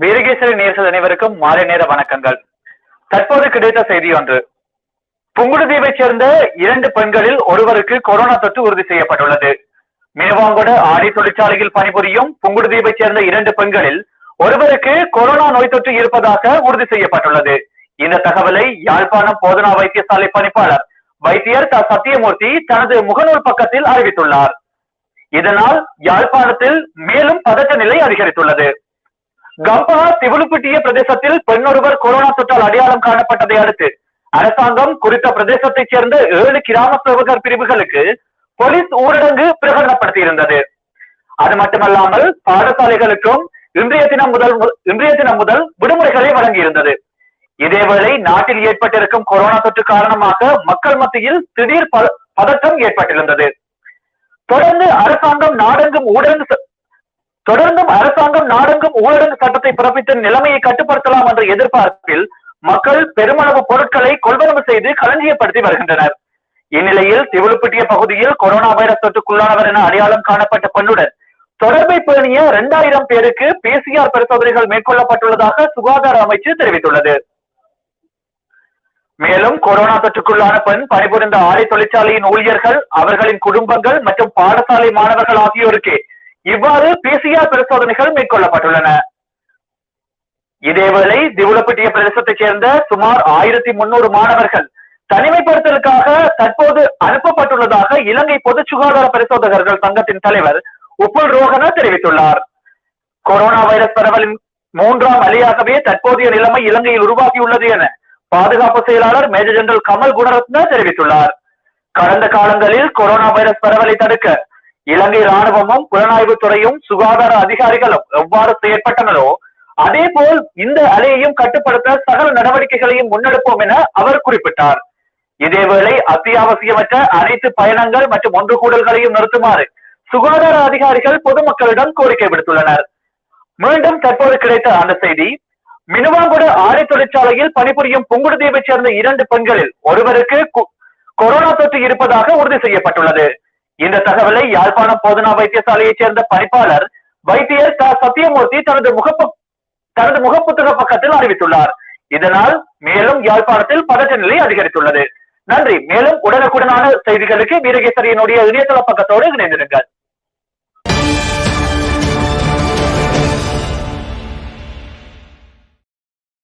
வீரகேசரி நேர்கள் அனைவருக்கும் மாலை நேர வணக்கங்கள். தற்போது கிடைத்த செய்தி ஒன்று. புங்குடுதீவை சேர்ந்த இரண்டு பெண்களில் ஒருவருக்கு கொரோனா தொற்று உறுதி செய்யப்பட்டுள்ளது. மினுவாங்கொட ஆடை தொழிற்சாலையில் பணிபுரியும் புங்குடுதீவை சேர்ந்த இரண்டு பெண்களில் ஒருவருக்கு கொரோனா நோய் தொற்று இருப்பதாக உறுதி செய்யப்பட்டுள்ளது. இந்த தகவலை யாழ்ப்பாணம் போதனா வைத்தியசாலை பணிப்பாளர் வைத்தியர் த சத்தியமூர்த்தி தனது முகநூல் பக்கத்தில் அறிவித்துள்ளார். இதனால் யாழ்ப்பாணத்தில் மேலும் பதற்ற நிலை அதிகரித்துள்ளது. கம்பா திவுலுப்பிட்டிய பிரதேசத்தில் பெண்ணொருவர் கொரோனா தொற்றால் அடையாளம் காணப்பட்டதை அடுத்து அரசாங்கம் குறித்த பிரதேசத்தைச் சேர்ந்த ஏழு கிராம சேவகர் பிரிவுகளுக்கு போலீஸ் ஊரடங்கு பிரகடனப்படுத்தியிருந்தது. அது மட்டுமல்லாமல் பாடசாலைகளுக்கும் இன்றைய தினம் முதல் இன்றைய தினம் முதல் விடுமுறைகளை வழங்கியிருந்தது. இதேவேளை நாட்டில் ஏற்பட்டிருக்கும் கொரோனா தொற்று காரணமாக மக்கள் மத்தியில் திடீர் ப- பதட்டம் ஏற்பட்டிருந்தது. தொடர்ந்து அரசாங்கம் நாடெங்கும் ஊரடங்கு தொடர்ந்தும் அரசாங்கம் நாடெங்கும் ஊரடங்கு சட்டத்தை பிறப்பித்து நிலைமையை கட்டுப்படுத்தலாம் என்ற எதிர்பார்ப்பில் மக்கள் பெருமளவு பொருட்களை கொள்வனவு செய்து களஞ்சியப்படுத்தி வருகின்றனர். இந்நிலையில் திவுலுப்பிட்டிய பகுதியில் கொரோனா வைரஸ் தொற்றுக்குள்ளானவர் என அடையாளம் காணப்பட்ட பெண்ணுடன் தொடர்பை பேணிய இரண்டாயிரம் பேருக்கு பிசிஆர் பரிசோதனைகள் மேற்கொள்ளப்பட்டுள்ளதாக சுகாதார அமைச்சு தெரிவித்துள்ளது. மேலும் கொரோனா தொற்றுக்குள்ளான பெண் பணிபுரிந்த ஆலை தொழிற்சாலையின் ஊழியர்கள் அவர்களின் குடும்பங்கள் மற்றும் பாடசாலை மாணவர்கள் ஆகியோருக்கு இவ்வாறு பிசிஆர் பரிசோதனைகள் மேற்கொள்ளப்பட்டுள்ளன. இதேவேளை திவுலப்பட்டிய பிரதேசத்தைச் சேர்ந்த சுமார் ஆயிரத்தி முன்னூறு மாணவர்கள் தனிமைப்படுத்தலுக்காக தற்போது அனுப்பப்பட்டுள்ளதாக இலங்கை பொது சுகாதார பரிசோதகர்கள் சங்கத்தின் தலைவர் உப்புல் ரோஹன தெரிவித்துள்ளார். கொரோனா வைரஸ் பரவலின் மூன்றாம் அலையாகவே தற்போதைய நிலைமை இலங்கையில் உருவாகியுள்ளது என பாதுகாப்பு செயலாளர் மேஜர் ஜெனரல் கமல் குணரத்ன தெரிவித்துள்ளார். கடந்த காலங்களில் கொரோனா வைரஸ் பரவலை தடுக்க இலங்கை ராணுவமும் புலனாய்வுத் துறையும் சுகாதார அதிகாரிகளும் எவ்வாறு செயற்பட்டனரோ அதே போல் இந்த அலையையும் கட்டுப்படுத்த சகல நடவடிக்கைகளையும் முன்னெடுப்போம் என அவர் குறிப்பிட்டார். இதேவேளை அத்தியாவசியமற்ற அனைத்து பயணங்கள் மற்றும் ஒன்று கூடல்களையும் நிறுத்துமாறு சுகாதார அதிகாரிகள் பொதுமக்களிடம் கோரிக்கை விடுத்துள்ளனர். மீண்டும் தற்போது கிடைத்த அந்த செய்தி மினுவாங்குட ஆடை தொழிற்சாலையில் பணிபுரியும் புங்குடுதீவைச் சேர்ந்த இரண்டு பெண்களில் ஒருவருக்கு கு- கொரோனா தொற்று இருப்பதாக உறுதி செய்யப்பட்டுள்ளது. இந்த தகவலை யாழ்ப்பாணம் போதனா வைத்தியசாலையைச் சேர்ந்த பணிப்பாளர் வைத்தியர் க. சத்தியமூர்த்தி தனது முகப்பு தனது முகப்புத்தக பக்கத்தில் அறிவித்துள்ளார். இதனால் மேலும் யாழ்ப்பாணத்தில் பதட்ட நிலை அதிகரித்துள்ளது. நன்றி. மேலும் உடனுக்குடனான செய்திகளுக்கு வீரகேசரியனுடைய இணையதள பக்கத்தோடு இணைந்திருங்கள்.